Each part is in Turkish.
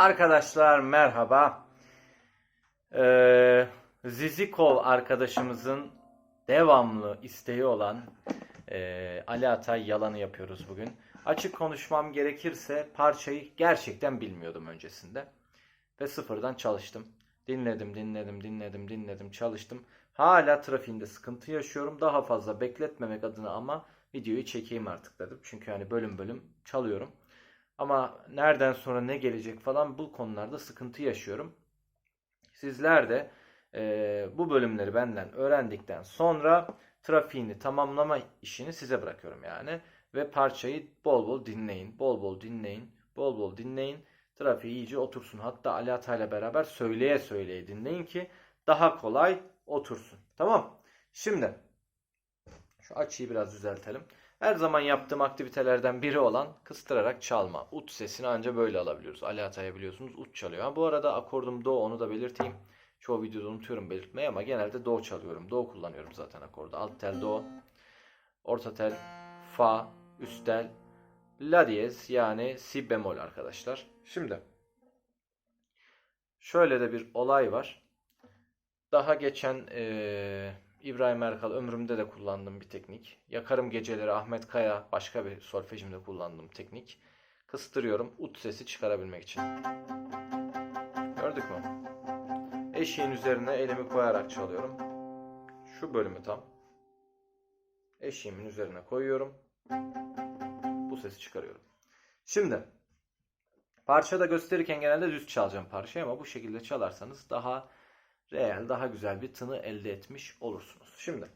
Arkadaşlar merhaba. Ee, Zizikov arkadaşımızın devamlı isteği olan e, Ali Atay yalanı yapıyoruz bugün. Açık konuşmam gerekirse parçayı gerçekten bilmiyordum öncesinde. Ve sıfırdan çalıştım. Dinledim, dinledim, dinledim, dinledim, çalıştım. Hala trafiğinde sıkıntı yaşıyorum. Daha fazla bekletmemek adına ama videoyu çekeyim artık dedim. Çünkü hani bölüm bölüm çalıyorum. Ama nereden sonra ne gelecek falan bu konularda sıkıntı yaşıyorum. Sizler de e, bu bölümleri benden öğrendikten sonra trafiğini tamamlama işini size bırakıyorum yani. Ve parçayı bol bol dinleyin, bol bol dinleyin, bol bol dinleyin. Trafiği iyice otursun. Hatta Ali Atay'la beraber söyleye söyleye dinleyin ki daha kolay otursun. Tamam. Şimdi şu açıyı biraz düzeltelim. Her zaman yaptığım aktivitelerden biri olan kıstırarak çalma. Ut sesini anca böyle alabiliyoruz. Ali Atay'a biliyorsunuz ut çalıyor. Ha, bu arada akordum do onu da belirteyim. Çoğu videoda unutuyorum belirtmeyi ama genelde do çalıyorum. Do kullanıyorum zaten akorda. Alt tel do, orta tel fa, üst tel la diyez yani si bemol arkadaşlar. Şimdi şöyle de bir olay var. Daha geçen eee İbrahim Erkal ömrümde de kullandığım bir teknik. Yakarım geceleri Ahmet Kaya başka bir solfejimde kullandığım teknik. Kıstırıyorum ut sesi çıkarabilmek için. Gördük mü? Eşiğin üzerine elimi koyarak çalıyorum. Şu bölümü tam. Eşiğimin üzerine koyuyorum. Bu sesi çıkarıyorum. Şimdi parçada gösterirken genelde düz çalacağım parçayı ama bu şekilde çalarsanız daha reel, daha güzel bir tını elde etmiş olursunuz. Şimdi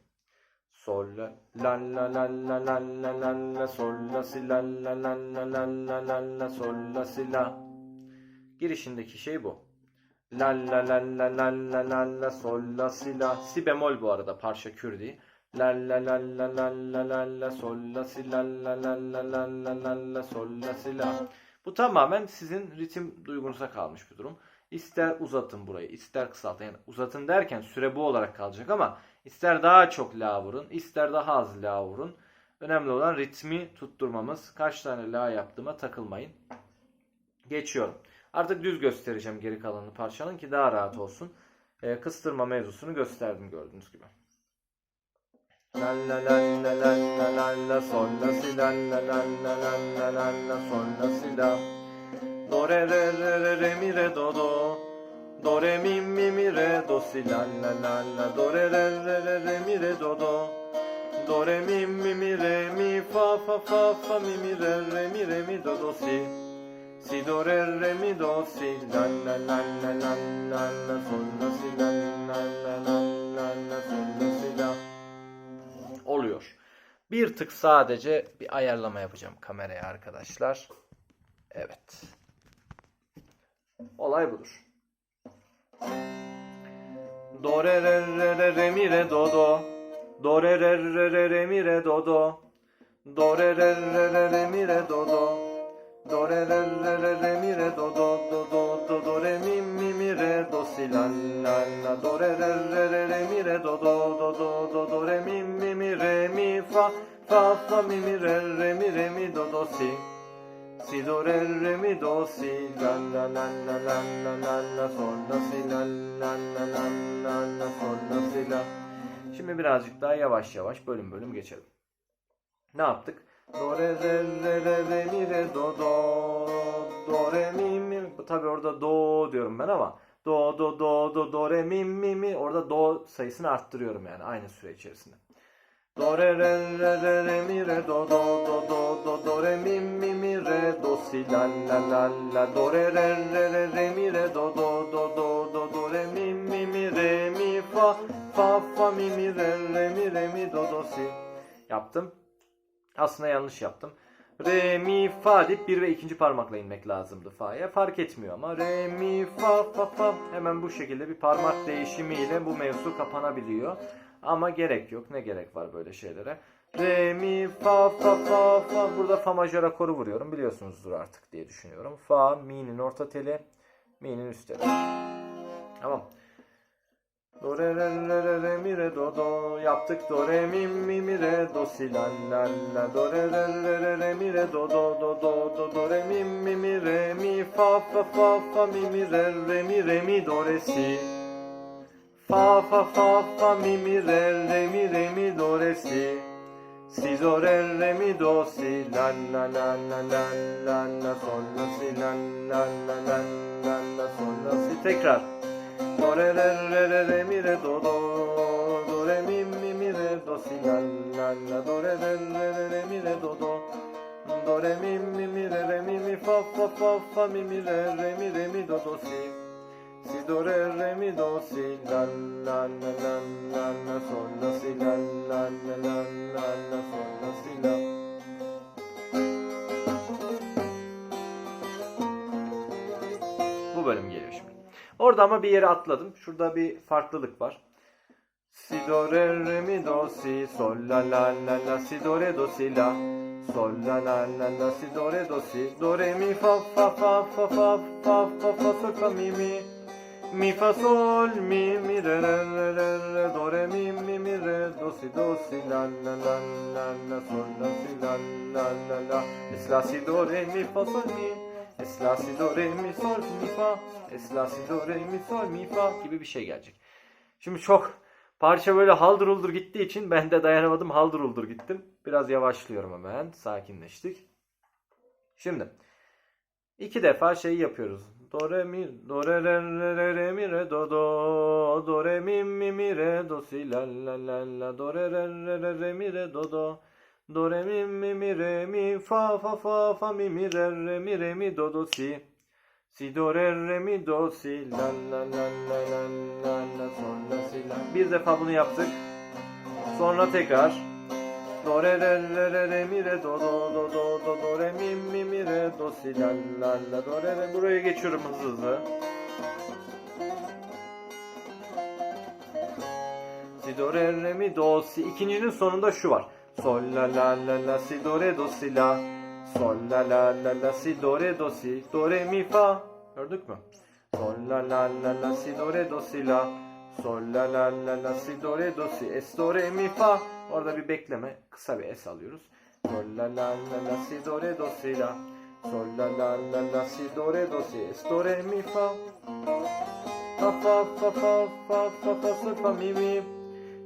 sol la la la la la la la la la sol la si la la la la la la la la sol la si la girişindeki şey bu. La la la la la la la la sol la si la si bemol bu arada parça kür değil. La la la la la la la la sol la si la la la la la la la la sol la si la. Bu tamamen sizin ritim duygunuza kalmış bir durum. İster uzatın burayı, ister kısaltın. Yani uzatın derken süre bu olarak kalacak ama ister daha çok la vurun, ister daha az la vurun. Önemli olan ritmi tutturmamız. Kaç tane la yaptığıma takılmayın. Geçiyorum. Artık düz göstereceğim geri kalanını parçanın ki daha rahat olsun. E, kıstırma mevzusunu gösterdim gördüğünüz gibi. La la la la la la la sol la si la la la la la la la sol la si la do re re re re re mi re do do do re mi mi mi re do si la la la la do re re re re re mi re do do do re mi mi mi re mi fa fa fa fa mi mi re re mi re mi do do si si do re re mi do si la la la la la la la sol la si la la la la la la sol la si la oluyor. Bir tık sadece bir ayarlama yapacağım kameraya arkadaşlar. Evet. Olay budur. Do re re re re re mi re do do. Do re re re re re mi re do do. Do re re re re re mi re do do. Do re re re re re mi re do do do do do do re mi mi mi re do si la la la do re re re re re mi re do do do do do do re mi mi mi re mi fa fa fa mi mi re re mi re mi do do si si do re re mi do si la la la la la la la la sol la si la la la la la la sol la si la Şimdi birazcık daha yavaş yavaş bölüm bölüm geçelim. Ne yaptık? Do re re re re re mi re do do do re mi mi tabi orada do diyorum ben ama do do do do do re mi mi mi orada do sayısını arttırıyorum yani aynı süre içerisinde. Do re re re re mi re do do do do si la la la la do re re re re re mi re do do do do do do re mi mi mi re mi fa fa fa mi mi re re mi re mi do do si yaptım. Aslında yanlış yaptım. Re, mi, fa deyip bir ve ikinci parmakla inmek lazımdı fa'ya. Fark etmiyor ama re, mi, fa, fa, fa. Hemen bu şekilde bir parmak değişimiyle bu mevzu kapanabiliyor. Ama gerek yok. Ne gerek var böyle şeylere? Re, mi, fa, fa, fa, fa. Burada fa majör akoru vuruyorum. Biliyorsunuzdur artık diye düşünüyorum. Fa, mi'nin orta teli, mi'nin üst teli. Tamam. Do re re re re re mi re do do yaptık do re mi mi mi re do si la la la do re re re re re mi re do do do do do do re mi mi mi re mi fa fa fa fa mi mi re re mi re mi do re si fa fa fa fa mi mi re re mi re mi do re si si do re re mi do si la la la la la la la sol la si la la la la la la sol la si tekrar do re re re re re mi re do do do re mi mi mi re do si la la la do re re re re re mi re do do do re mi mi mi re re mi mi fa fa fa fa mi mi re re mi re mi do do si si do re re mi do si la la la la la la sol la si la la la la la la sol la si la Bu bölüm geliyor şimdi. Orada ama bir yere atladım. Şurada bir farklılık var. Si do re re mi do si sol la la la la si do re do si la sol la la la la si do re do si do re mi fa fa fa fa fa fa fa fa sol fa mi mi mi fa sol mi mi re re re re re do re mi mi mi re do si do si la la la la la sol la si la la la la es la si do re mi fa sol mi es la si do re mi sol mi fa es la si do re mi sol mi fa gibi bir şey gelecek. Şimdi çok parça böyle haldır uldur gittiği için ben de dayanamadım haldır uldur gittim. Biraz yavaşlıyorum hemen sakinleştik. Şimdi iki defa şeyi yapıyoruz. Do re mi do re re re re re mi re do do. Do re mi mi mi re do si la la la la. Do re re re re re mi re do do. Do re mi mi mi re mi fa fa fa fa mi mi re re mi re mi do do si. Si do re re mi do si la la la la la la la sol la si la. Bir defa bunu yaptık. Sonra tekrar Do re re re re re mi re do do do do do do re mi mi mi re do si la la la do re re buraya geçiyorum hızlı hızlı. Si do re re mi do si ikincinin sonunda şu var. Sol la la la la si do re do si la. Sol la la la la si do re do si do re mi fa. Gördük mü? Sol la la la la si do re do si la. Sol la la la la si do re do si es do re mi fa. Orada bir bekleme kısa bir es alıyoruz. Sol la la la la si do re do si la. Sol la la la la si do re do si es do re mi fa. Fa fa fa fa fa fa fa sol fa mi mi.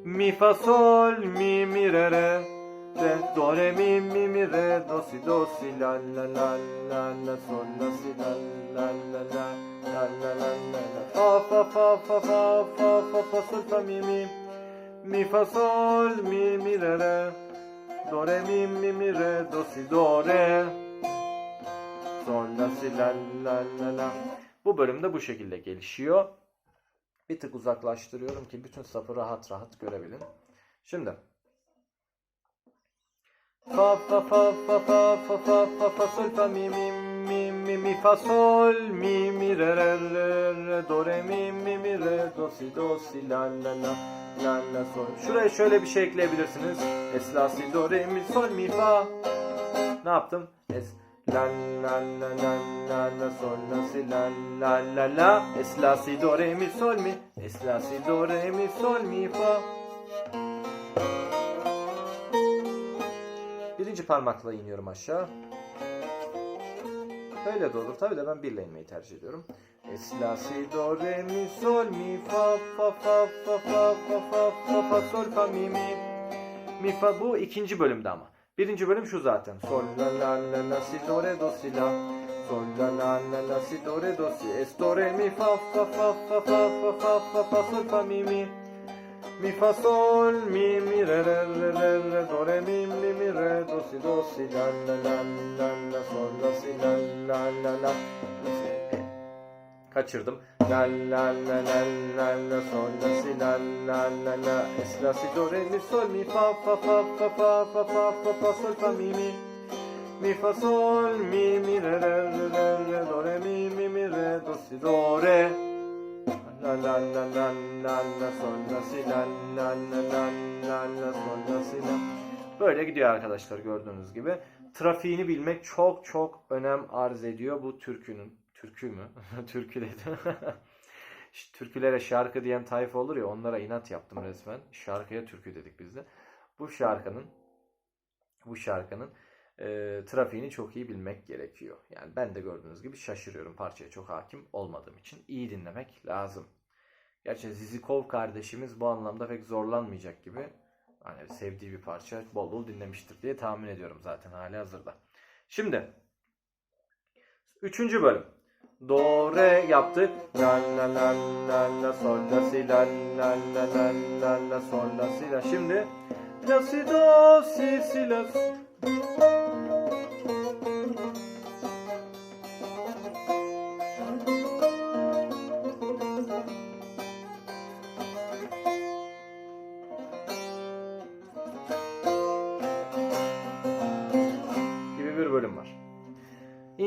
Mi fa sol mi mi re re. Re do re mi mi mi re do si do si la la la la la sol la si la la la la la la la la la fa fa fa fa fa fa fa fa sol fa mi mi mi fa sol mi mi re re do re mi mi mi re do si do re sol la si la la la la bu bölümde bu şekilde gelişiyor. Bir tık uzaklaştırıyorum ki bütün safı rahat rahat görebilin. Şimdi Fa fa fa fa fa fa fa fa fa sol fa mi mi mi mi mi fa sol mi mi re re re re do re mi mi mi re do si do si la la la la la sol. Şuraya şöyle bir şey ekleyebilirsiniz. Es la si do re mi sol mi fa. Ne yaptım? Es la la la la la la sol la si la la la la es la si do re mi sol mi es la si do re mi sol mi fa. Birinci parmakla iniyorum aşağı. Böyle de olur. Tabi de ben birle inmeyi tercih ediyorum. Es la si do re mi sol mi fa fa fa fa fa fa fa fa fa sol fa mi mi mi fa bu ikinci bölümde ama. Birinci bölüm şu zaten. Sol la la la la si do re do si la. Sol la la la la si do re do si. Es do re mi fa fa fa fa fa fa fa fa sol fa mi mi. Mi fa sol mi mi re re re re re do re mi mi mi re do si do si la la la la la sol la si la la la la kaçırdım la la la la la la sol la si la la la la es la si do re mi sol mi fa fa fa fa fa fa fa fa fa sol fa mi mi mi fa sol mi mi re re re re do re mi mi mi re do si do re La la la la la sol la si la la la la la la sol la si la. Böyle gidiyor arkadaşlar gördüğünüz gibi. Trafiğini bilmek çok çok önem arz ediyor bu türkünün. Türkü mü? Türkü dedim. ş- türkülere şarkı diyen tayfa olur ya onlara inat yaptım resmen. Şarkıya türkü dedik biz de. Bu şarkının bu şarkının e, trafiğini çok iyi bilmek gerekiyor. Yani ben de gördüğünüz gibi şaşırıyorum parçaya çok hakim olmadığım için. iyi dinlemek lazım. Gerçi Zizikov kardeşimiz bu anlamda pek zorlanmayacak gibi. Hani sevdiği bir parça bol bol dinlemiştir diye tahmin ediyorum zaten hali hazırda. Şimdi üçüncü bölüm. Do re yaptık. La la la la la sol la si la la la la la la sol la si la. Şimdi la si do si si la si.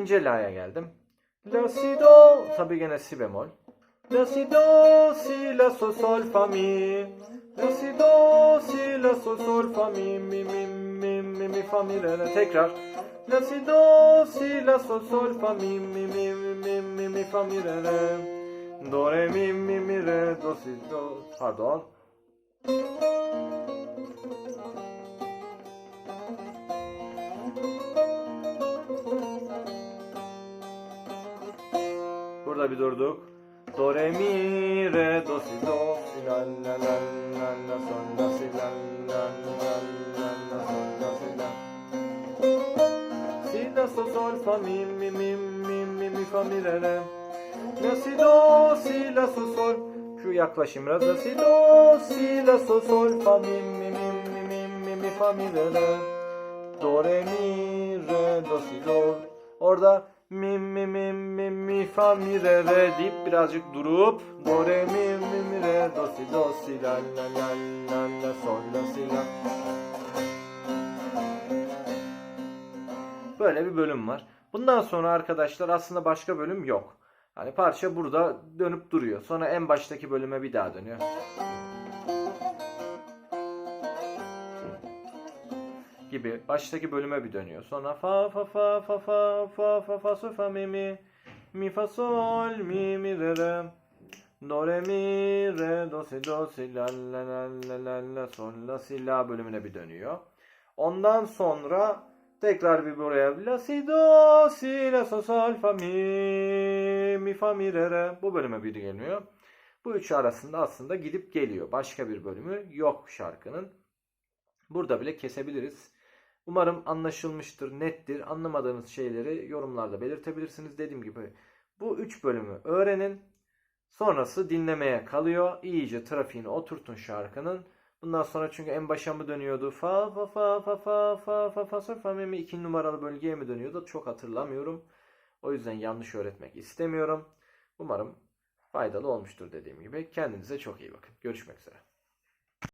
İnce la'ya geldim. La si do tabi gene si bemol. La si do si la sol sol fa mi. La si do si la sol sol fa mi mi mi mi mi mi fa mi re re. Tekrar. La si do si la sol sol fa mi mi mi mi mi mi fa mi re re. Do re mi mi mi re do si do. Pardon. Burada bir durduk. Do re mi re do si do si la la la la la sol la si la la la la la sol la si la. Si la sol sol fa mi mi mi mi mi mi fa mi re re. La si do si la sol sol. Şu yaklaşayım biraz. La si do si la sol sol fa mi mi mi mi mi mi mi fa mi re re. Do re mi re do si do. Orada mi mi mi mi mi fa mi re re deyip birazcık durup do re mi mi mi re do si do si la la la la la sol la si la. Böyle bir bölüm var. Bundan sonra arkadaşlar aslında başka bölüm yok. Hani parça burada dönüp duruyor. Sonra en baştaki bölüme bir daha dönüyor. Gibi baştaki bölüme bir dönüyor. Sonra fa fa fa fa fa fa fa fa sol fa mi mi mi fa sol mi mi re re do re mi re do si do si la la la la la la sol la si la bölümüne bir dönüyor. Ondan sonra tekrar bir buraya la si do si la sol sol fa mi mi fa mi re re bu bölüme bir geliyor. Bu üçü arasında aslında gidip geliyor. Başka bir bölümü yok şarkının. Burada bile kesebiliriz. Umarım anlaşılmıştır, nettir. Anlamadığınız şeyleri yorumlarda belirtebilirsiniz. Dediğim gibi bu üç bölümü öğrenin. Sonrası dinlemeye kalıyor. İyice trafiğini oturtun şarkının. Bundan sonra çünkü en başa mı dönüyordu? Fa fa fa fa fa fa fa fa sol fa mi mi iki numaralı bölgeye mi dönüyordu? Çok hatırlamıyorum. O yüzden yanlış öğretmek istemiyorum. Umarım faydalı olmuştur dediğim gibi. Kendinize çok iyi bakın. Görüşmek üzere.